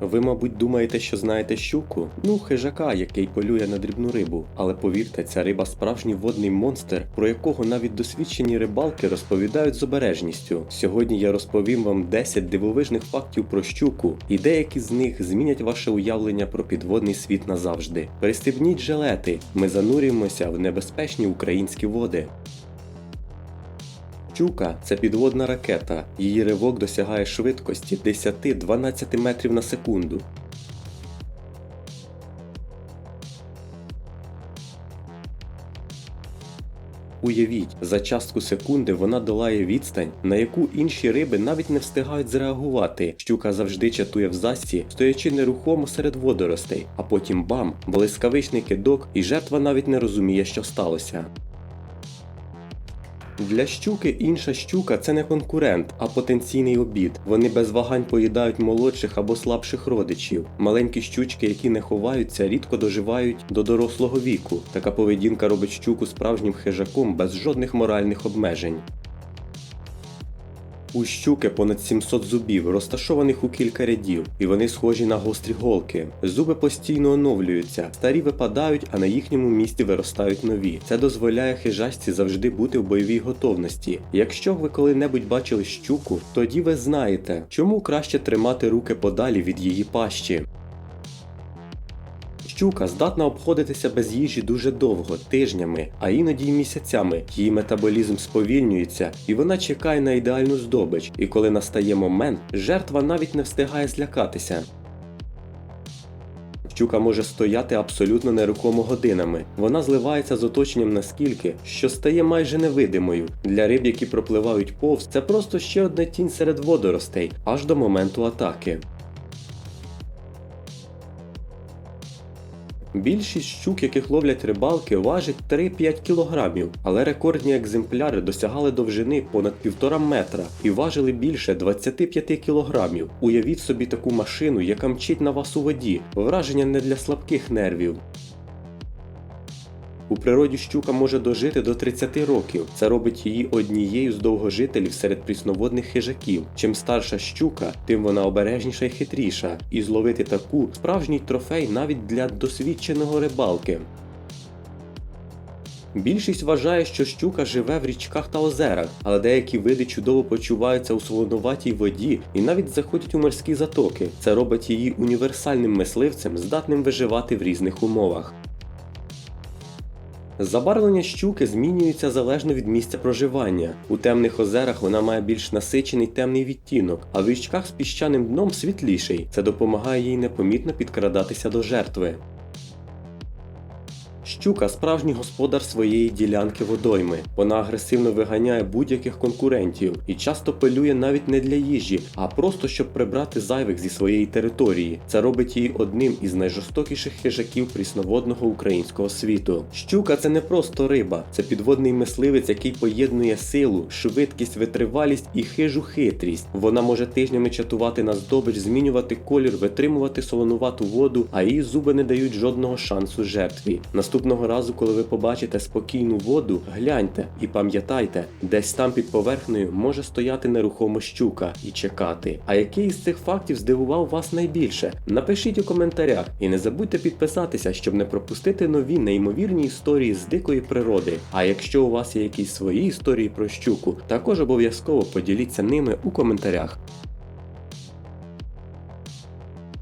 Ви, мабуть, думаєте, що знаєте щуку? Ну, хижака, який полює на дрібну рибу. Але повірте, ця риба справжній водний монстр, про якого навіть досвідчені рибалки розповідають з обережністю. Сьогодні я розповім вам 10 дивовижних фактів про щуку, і деякі з них змінять ваше уявлення про підводний світ назавжди. Перестебніть жилети, ми занурюємося в небезпечні українські води. Щука це підводна ракета. Її ривок досягає швидкості 10-12 метрів на секунду. Уявіть, за частку секунди вона долає відстань, на яку інші риби навіть не встигають зреагувати. Щука завжди чатує в засті, стоячи нерухомо серед водоростей, а потім бам, блискавичний кидок, і жертва навіть не розуміє, що сталося. Для щуки інша щука це не конкурент, а потенційний обід. Вони без вагань поїдають молодших або слабших родичів. Маленькі щучки, які не ховаються, рідко доживають до дорослого віку. Така поведінка робить щуку справжнім хижаком без жодних моральних обмежень. У щуки понад 700 зубів, розташованих у кілька рядів, і вони схожі на гострі голки. Зуби постійно оновлюються, старі випадають, а на їхньому місці виростають нові. Це дозволяє хижачці завжди бути в бойовій готовності. Якщо ви коли-небудь бачили щуку, тоді ви знаєте, чому краще тримати руки подалі від її пащі. Щука здатна обходитися без їжі дуже довго, тижнями, а іноді й місяцями. Її метаболізм сповільнюється, і вона чекає на ідеальну здобич. І коли настає момент, жертва навіть не встигає злякатися. Щука може стояти абсолютно нерухомо годинами. Вона зливається з оточенням наскільки, що стає майже невидимою. Для риб, які пропливають повз, це просто ще одна тінь серед водоростей, аж до моменту атаки. Більшість щук, яких ловлять рибалки, важить 3-5 кілограмів, але рекордні екземпляри досягали довжини понад півтора метра і важили більше 25 кілограмів. Уявіть собі таку машину, яка мчить на вас у воді. Враження не для слабких нервів. У природі щука може дожити до 30 років. Це робить її однією з довгожителів серед прісноводних хижаків. Чим старша щука, тим вона обережніша і хитріша. І зловити таку справжній трофей навіть для досвідченого рибалки. Більшість вважає, що щука живе в річках та озерах, але деякі види чудово почуваються у солонуватій воді і навіть заходять у морські затоки. Це робить її універсальним мисливцем, здатним виживати в різних умовах. Забарвлення щуки змінюється залежно від місця проживання. У темних озерах вона має більш насичений темний відтінок, а в річках з піщаним дном світліший. Це допомагає їй непомітно підкрадатися до жертви. Щука справжній господар своєї ділянки водойми. Вона агресивно виганяє будь-яких конкурентів і часто полює навіть не для їжі, а просто щоб прибрати зайвих зі своєї території. Це робить її одним із найжорстокіших хижаків прісноводного українського світу. Щука це не просто риба, це підводний мисливець, який поєднує силу, швидкість, витривалість і хижу хитрість. Вона може тижнями чатувати на здобич, змінювати колір, витримувати солонувату воду, а її зуби не дають жодного шансу жертві. Наступного разу, коли ви побачите спокійну воду, гляньте і пам'ятайте, десь там під поверхнею може стояти нерухомо щука і чекати. А який із цих фактів здивував вас найбільше? Напишіть у коментарях і не забудьте підписатися, щоб не пропустити нові неймовірні історії з дикої природи. А якщо у вас є якісь свої історії про щуку, також обов'язково поділіться ними у коментарях.